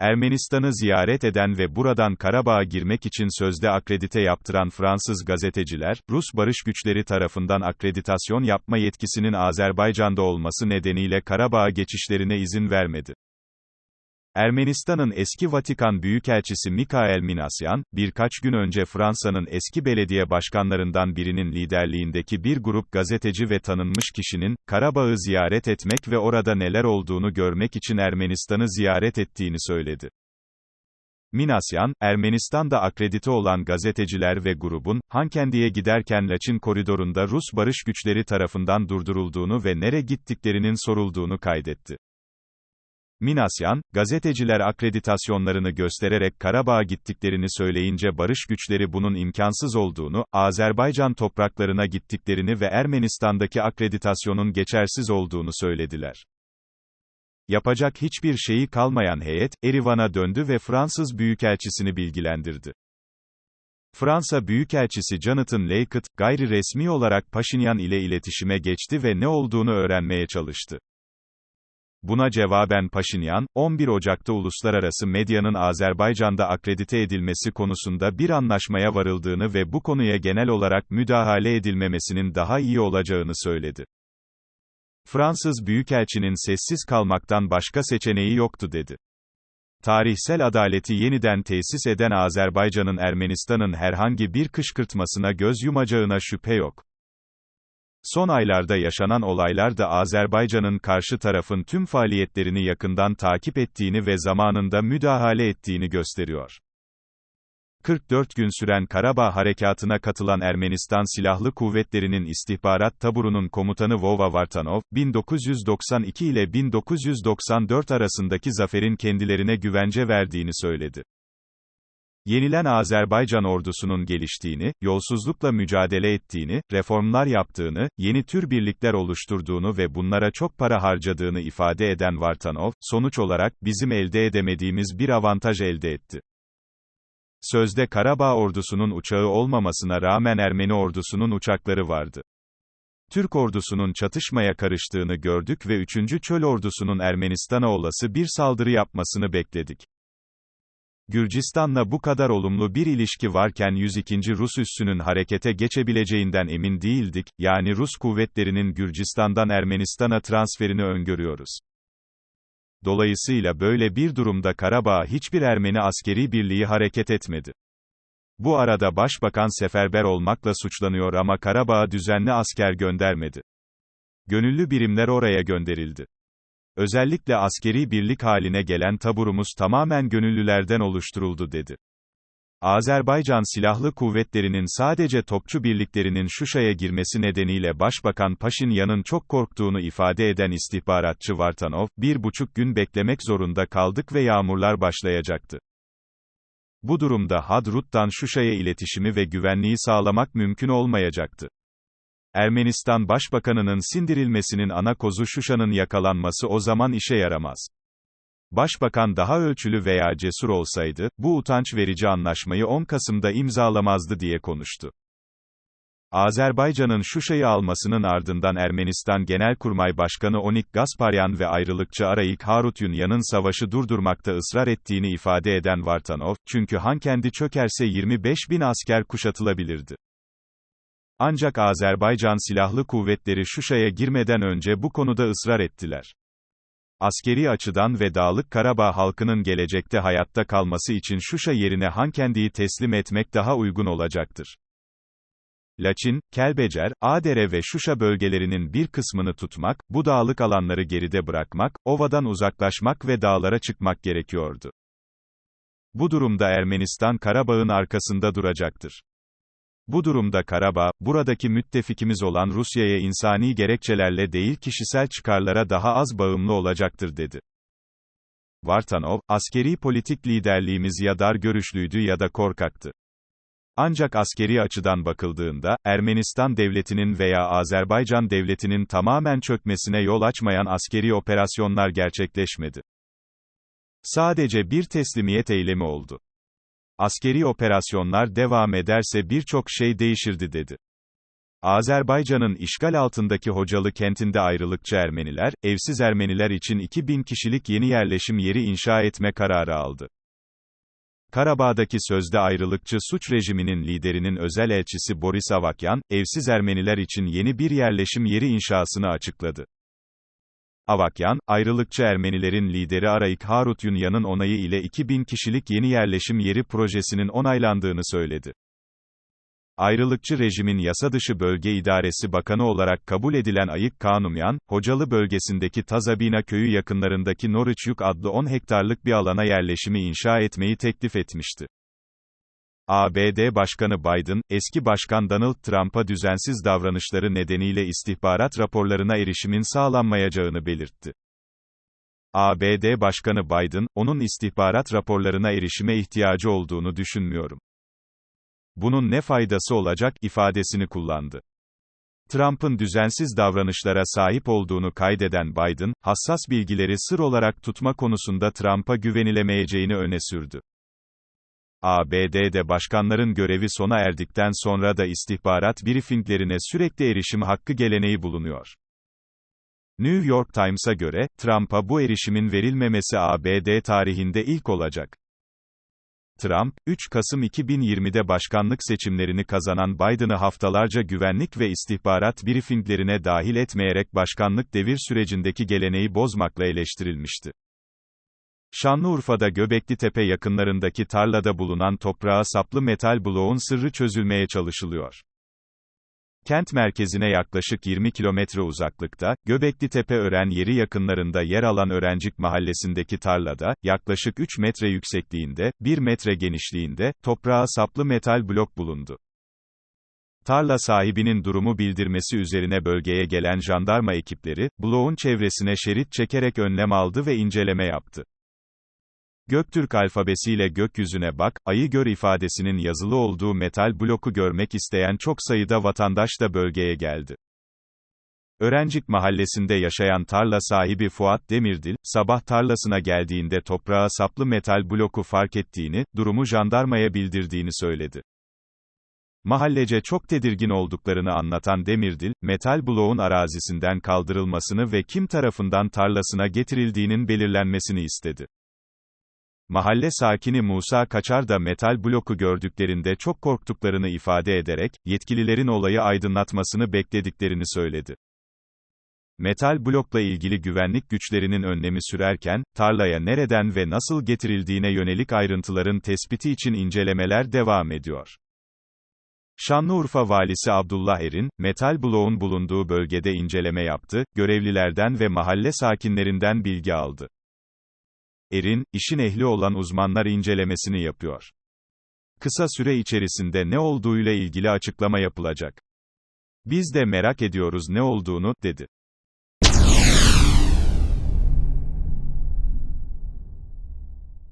Ermenistan'ı ziyaret eden ve buradan Karabağ'a girmek için sözde akredite yaptıran Fransız gazeteciler, Rus barış güçleri tarafından akreditasyon yapma yetkisinin Azerbaycan'da olması nedeniyle Karabağ'a geçişlerine izin vermedi. Ermenistan'ın eski Vatikan Büyükelçisi Mikael Minasyan, birkaç gün önce Fransa'nın eski belediye başkanlarından birinin liderliğindeki bir grup gazeteci ve tanınmış kişinin, Karabağ'ı ziyaret etmek ve orada neler olduğunu görmek için Ermenistan'ı ziyaret ettiğini söyledi. Minasyan, Ermenistan'da akredite olan gazeteciler ve grubun, Hankendi'ye giderken Laçin koridorunda Rus barış güçleri tarafından durdurulduğunu ve nere gittiklerinin sorulduğunu kaydetti. Minasyan, gazeteciler akreditasyonlarını göstererek Karabağ'a gittiklerini söyleyince barış güçleri bunun imkansız olduğunu, Azerbaycan topraklarına gittiklerini ve Ermenistan'daki akreditasyonun geçersiz olduğunu söylediler. Yapacak hiçbir şeyi kalmayan heyet, Erivan'a döndü ve Fransız Büyükelçisini bilgilendirdi. Fransa Büyükelçisi Jonathan Leykut, gayri resmi olarak Paşinyan ile iletişime geçti ve ne olduğunu öğrenmeye çalıştı. Buna cevaben Paşinyan, 11 Ocak'ta uluslararası medyanın Azerbaycan'da akredite edilmesi konusunda bir anlaşmaya varıldığını ve bu konuya genel olarak müdahale edilmemesinin daha iyi olacağını söyledi. Fransız Büyükelçinin sessiz kalmaktan başka seçeneği yoktu dedi. Tarihsel adaleti yeniden tesis eden Azerbaycan'ın Ermenistan'ın herhangi bir kışkırtmasına göz yumacağına şüphe yok. Son aylarda yaşanan olaylar da Azerbaycan'ın karşı tarafın tüm faaliyetlerini yakından takip ettiğini ve zamanında müdahale ettiğini gösteriyor. 44 gün süren Karabağ harekatına katılan Ermenistan Silahlı Kuvvetleri'nin istihbarat taburunun komutanı Vova Vartanov, 1992 ile 1994 arasındaki zaferin kendilerine güvence verdiğini söyledi. Yenilen Azerbaycan ordusunun geliştiğini, yolsuzlukla mücadele ettiğini, reformlar yaptığını, yeni tür birlikler oluşturduğunu ve bunlara çok para harcadığını ifade eden Vartanov, sonuç olarak, bizim elde edemediğimiz bir avantaj elde etti. Sözde Karabağ ordusunun uçağı olmamasına rağmen Ermeni ordusunun uçakları vardı. Türk ordusunun çatışmaya karıştığını gördük ve 3. Çöl ordusunun Ermenistan'a olası bir saldırı yapmasını bekledik. Gürcistan'la bu kadar olumlu bir ilişki varken 102. Rus üssünün harekete geçebileceğinden emin değildik, yani Rus kuvvetlerinin Gürcistan'dan Ermenistan'a transferini öngörüyoruz. Dolayısıyla böyle bir durumda Karabağ hiçbir Ermeni askeri birliği hareket etmedi. Bu arada Başbakan seferber olmakla suçlanıyor ama Karabağ'a düzenli asker göndermedi. Gönüllü birimler oraya gönderildi. Özellikle askeri birlik haline gelen taburumuz tamamen gönüllülerden oluşturuldu dedi. Azerbaycan Silahlı Kuvvetleri'nin sadece topçu birliklerinin Şuşa'ya girmesi nedeniyle Başbakan Paşinyan'ın çok korktuğunu ifade eden istihbaratçı Vartanov, bir buçuk gün beklemek zorunda kaldık ve yağmurlar başlayacaktı. Bu durumda Hadrut'tan Şuşa'ya iletişimi ve güvenliği sağlamak mümkün olmayacaktı. Ermenistan Başbakanının sindirilmesinin ana kozu Şuşa'nın yakalanması o zaman işe yaramaz. Başbakan daha ölçülü veya cesur olsaydı, bu utanç verici anlaşmayı 10 Kasım'da imzalamazdı diye konuştu. Azerbaycan'ın Şuşa'yı almasının ardından Ermenistan Genelkurmay Başkanı Onik Gasparyan ve ayrılıkçı Arayik Harutyunyan'ın savaşı durdurmakta ısrar ettiğini ifade eden Vartanov, çünkü Han kendi çökerse 25 bin asker kuşatılabilirdi. Ancak Azerbaycan Silahlı Kuvvetleri Şuşa'ya girmeden önce bu konuda ısrar ettiler. Askeri açıdan ve Dağlık Karabağ halkının gelecekte hayatta kalması için Şuşa yerine Hankendi'yi teslim etmek daha uygun olacaktır. Laçin, Kelbecer, Adere ve Şuşa bölgelerinin bir kısmını tutmak, bu dağlık alanları geride bırakmak, ovadan uzaklaşmak ve dağlara çıkmak gerekiyordu. Bu durumda Ermenistan Karabağ'ın arkasında duracaktır. Bu durumda Karabağ, buradaki müttefikimiz olan Rusya'ya insani gerekçelerle değil kişisel çıkarlara daha az bağımlı olacaktır dedi. Vartanov, askeri politik liderliğimiz ya dar görüşlüydü ya da korkaktı. Ancak askeri açıdan bakıldığında, Ermenistan devletinin veya Azerbaycan devletinin tamamen çökmesine yol açmayan askeri operasyonlar gerçekleşmedi. Sadece bir teslimiyet eylemi oldu askeri operasyonlar devam ederse birçok şey değişirdi dedi. Azerbaycan'ın işgal altındaki Hocalı kentinde ayrılıkçı Ermeniler, evsiz Ermeniler için 2000 kişilik yeni yerleşim yeri inşa etme kararı aldı. Karabağ'daki sözde ayrılıkçı suç rejiminin liderinin özel elçisi Boris Avakyan, evsiz Ermeniler için yeni bir yerleşim yeri inşasını açıkladı. Avakyan, ayrılıkçı Ermenilerin lideri Arayik Harutyunyan'ın onayı ile 2000 kişilik yeni yerleşim yeri projesinin onaylandığını söyledi. Ayrılıkçı rejimin yasadışı bölge idaresi bakanı olarak kabul edilen Ayık Kanumyan, Hocalı bölgesindeki Tazabina köyü yakınlarındaki Norüçyük adlı 10 hektarlık bir alana yerleşimi inşa etmeyi teklif etmişti. ABD Başkanı Biden, eski başkan Donald Trump'a düzensiz davranışları nedeniyle istihbarat raporlarına erişimin sağlanmayacağını belirtti. ABD Başkanı Biden, onun istihbarat raporlarına erişime ihtiyacı olduğunu düşünmüyorum. Bunun ne faydası olacak ifadesini kullandı. Trump'ın düzensiz davranışlara sahip olduğunu kaydeden Biden, hassas bilgileri sır olarak tutma konusunda Trump'a güvenilemeyeceğini öne sürdü. ABD'de başkanların görevi sona erdikten sonra da istihbarat briefinglerine sürekli erişim hakkı geleneği bulunuyor. New York Times'a göre, Trump'a bu erişimin verilmemesi ABD tarihinde ilk olacak. Trump, 3 Kasım 2020'de başkanlık seçimlerini kazanan Biden'ı haftalarca güvenlik ve istihbarat briefinglerine dahil etmeyerek başkanlık devir sürecindeki geleneği bozmakla eleştirilmişti. Şanlıurfa'da Göbekli Tepe yakınlarındaki tarlada bulunan toprağa saplı metal bloğun sırrı çözülmeye çalışılıyor. Kent merkezine yaklaşık 20 kilometre uzaklıkta, Göbekli Tepe öğren yeri yakınlarında yer alan Öğrencik mahallesindeki tarlada, yaklaşık 3 metre yüksekliğinde, 1 metre genişliğinde, toprağa saplı metal blok bulundu. Tarla sahibinin durumu bildirmesi üzerine bölgeye gelen jandarma ekipleri, bloğun çevresine şerit çekerek önlem aldı ve inceleme yaptı. Göktürk alfabesiyle gökyüzüne bak, ayı gör ifadesinin yazılı olduğu metal bloku görmek isteyen çok sayıda vatandaş da bölgeye geldi. Öğrencik mahallesinde yaşayan tarla sahibi Fuat Demirdil, sabah tarlasına geldiğinde toprağa saplı metal bloku fark ettiğini, durumu jandarmaya bildirdiğini söyledi. Mahallece çok tedirgin olduklarını anlatan Demirdil, metal bloğun arazisinden kaldırılmasını ve kim tarafından tarlasına getirildiğinin belirlenmesini istedi. Mahalle sakini Musa Kaçar da metal bloku gördüklerinde çok korktuklarını ifade ederek, yetkililerin olayı aydınlatmasını beklediklerini söyledi. Metal blokla ilgili güvenlik güçlerinin önlemi sürerken, tarlaya nereden ve nasıl getirildiğine yönelik ayrıntıların tespiti için incelemeler devam ediyor. Şanlıurfa Valisi Abdullah Erin, metal bloğun bulunduğu bölgede inceleme yaptı, görevlilerden ve mahalle sakinlerinden bilgi aldı. Erin, işin ehli olan uzmanlar incelemesini yapıyor. Kısa süre içerisinde ne olduğuyla ilgili açıklama yapılacak. Biz de merak ediyoruz ne olduğunu, dedi.